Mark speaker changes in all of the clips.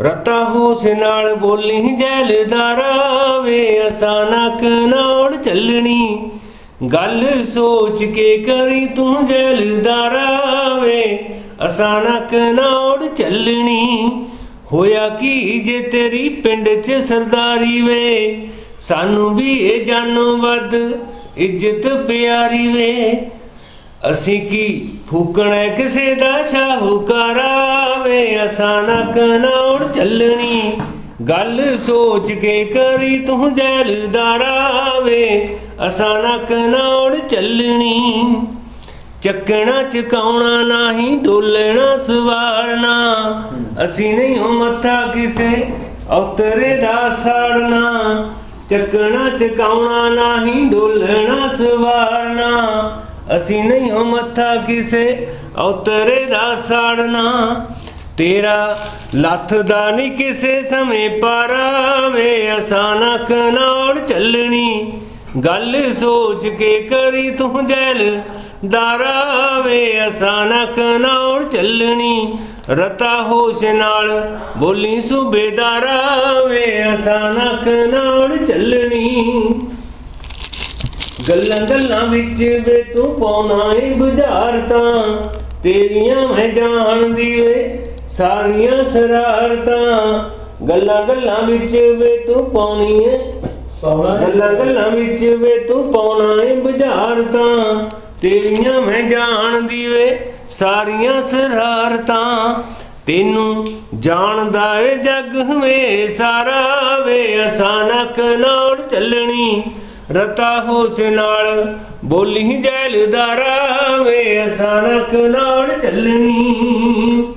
Speaker 1: ਰਤਾ ਹੋਸ ਨਾਲ ਬੋਲੀ ਜੈਲਦਾਰਾ ਵੇ ਅਸਾਨਕ ਨਾੜ ਚੱਲਣੀ। ਗੱਲ ਸੋਚ ਕੇ ਕਰੀ ਤੂੰ ਜੈਲਦਾਰਾ ਵੇ ਅਸਾਨਕ ਨਾੜ ਚੱਲਣੀ। ਹੋਇਆ ਕੀ ਜੇ ਤੇਰੀ ਪਿੰਡ 'ਚ ਸਰਦਾਰੀ ਵੇ, ਸਾਨੂੰ ਵੀ ਇਹ ਜਾਨੋ ਵੱਧ ਇੱਜ਼ਤ ਪਿਆਰੀ ਵੇ। ਅਸੀਂ ਕੀ ਫੂਕਣਾ ਕਿਸੇ ਦਾ ਸ਼ਾਹੂਕਾਰਾ ਵੇ? ਅਸਾਨਕ ਨਾਉਣ ਚੱਲਣੀ। ਗੱਲ ਸੋਚ ਕੇ ਕਰੀ ਤੂੰ ਜੈਲਦਾਰਾ ਵੇ। ਅਸਾਨਕ ਨਾਉਣ ਚੱਲਣੀ। ਚੱਕਣਾ ਚਕਾਉਣਾ ਨਹੀਂ, ਡੋਲਣਾ ਸਵਾਰਨਾ। ਅਸੀਂ ਨਹੀਂ ਹੋ ਮੱਥਾ ਕਿਸੇ ਔਤਰੇ ਦਾ ਸਾੜਨਾ। ਚੱਕਣਾ ਚਕਾਉਣਾ ਨਹੀਂ ਡੋਲਣਾ ਸਵਾਰਨਾ। ਅਸੀਂ ਨਹੀਂ ਹੋ ਮੱਥਾ ਕਿਸੇ ਔਤਰੇ ਦਾ ਸਾੜਨਾ। ਤੇਰਾ ਲੱਥ ਦਾ ਨਹੀਂ ਕਿਸੇ ਸਮੇਂ ਪਾਰਾ ਵੇ ਅਸਾਨਕ ਨਾਲ ਚੱਲਣੀ। ਗੱਲ ਸੋਚ ਕੇ ਕਰੀ ਤੂੰ ਜੈਲ ਦਾਰਾ ਵੇ ਅਸਾਨਕ ਨਾਲ ਚੱਲਣੀ। ਰਤਾ ਹੋਸ਼ ਨਾਲ ਬੋਲੀ ਸੂਬੇਦਾਰਾ ਵੇ ਅਸਾਨਕ ਨਾਲ ਚੱਲਣੀ। ਗੱਲਾਂ ਗੱਲਾਂ ਵਿੱਚ ਵੇ ਤੂੰ ਪਾਉਣਾ ਏ ਬੁਝਾਰਤਾਂ ਤੇਰੀਆਂ ਮੈਂ ਜਾਣਦੀ ਵੇ ਸਾਰੀਆਂ ਸ਼ਰਾਰਤਾਂ। ਗੱਲਾਂ ਗੱਲਾਂ ਵਿੱਚ ਵੇ ਤੂੰ ਪਾਉਣੀ ਏ ਗੱਲਾਂ ਗੱਲਾਂ ਵਿੱਚ ਵੇ ਤੂੰ ਪਾਉਣਾ ਏ ਬੁਝਾਰਤਾਂ ਤੇਰੀਆਂ ਮੈਂ ਜਾਣਦੀ ਵੇ ਸਾਰੀਆਂ ਸ਼ਰਾਰਤਾਂ ਤੈਨੂੰ ਜਾਣਦਾ ਏ ਜੱਗ ਹਮੇ ਸਾਰਾ ਵੇ ਅਸਾਨਕ ਨਾਲ ਚੱਲਣੀ। ਰਤਾ ਹੋਸ਼ ਨਾਲ ਬੋਲੀ ਜੈਲਦਾਰਾ ਵੇ ਅਸਾਨਕ ਨਾਲ ਚੱਲਣੀ।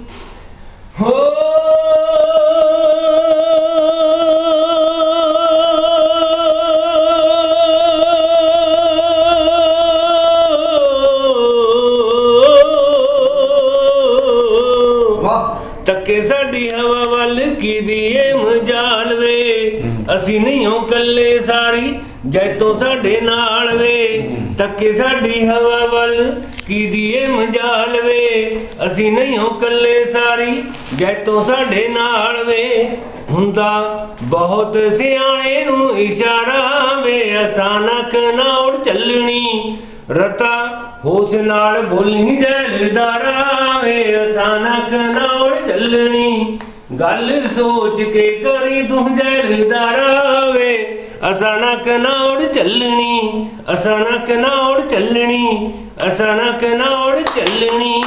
Speaker 1: ਤੱਕੇ ਸਾਡੀ ਹਵਾ ਵੱਲ ਕੀ ਦੀਏ ਮਜਾਲ ਵੇ? ਅਸੀਂ ਨਹੀਂ ਹੋ ਕੱਲੇ ਸਾਰੀ ਜੈਤੋਂ ਸਾਡੇ ਨਾਲ ਵੇ। ਤੱਕੇ ਸਾਡੀ ਹਵਾ ਵੱਲ ਕੀ ਦੀਏ ਮਜਾਲ ਵੇ? ਅਸੀਂ ਨਹੀਂ ਹੋ ਕੱਲੇ ਸਾਰੀ ਜੈਤੋਂ ਸਾਡੇ ਨਾਲ ਵੇ। ਹੁੰਦਾ ਬਹੁਤ ਸਿਆਣੇ ਨੂੰ ਇਸ਼ਾਰਾ ਵੇ ਅਸਾਨਕ ਨਾ ਨਾਉੜ ਚੱਲਣੀ। ਰਤਾ ਹੋਸ਼ ਨਾਲ ਬੋਲੀ ਜੈਲਦਾਰਾ ਵੇ ਅਸਾਨਕ ਨਾਉੜ ਚੱਲਣੀ। ਗੱਲ ਸੋਚ ਕੇ ਕਰੀ ਤੂੰ ਜੈਲਦਾਰਾ ਵੇ ਅਸਾਨਕ ਨਾਉੜ ਚੱਲਣੀ, ਅਸਾਨਕ ਨਾਉੜ ਚੱਲਣੀ, ਅਸਾਨਕ ਨਾਉੜ ਚੱਲਣੀ।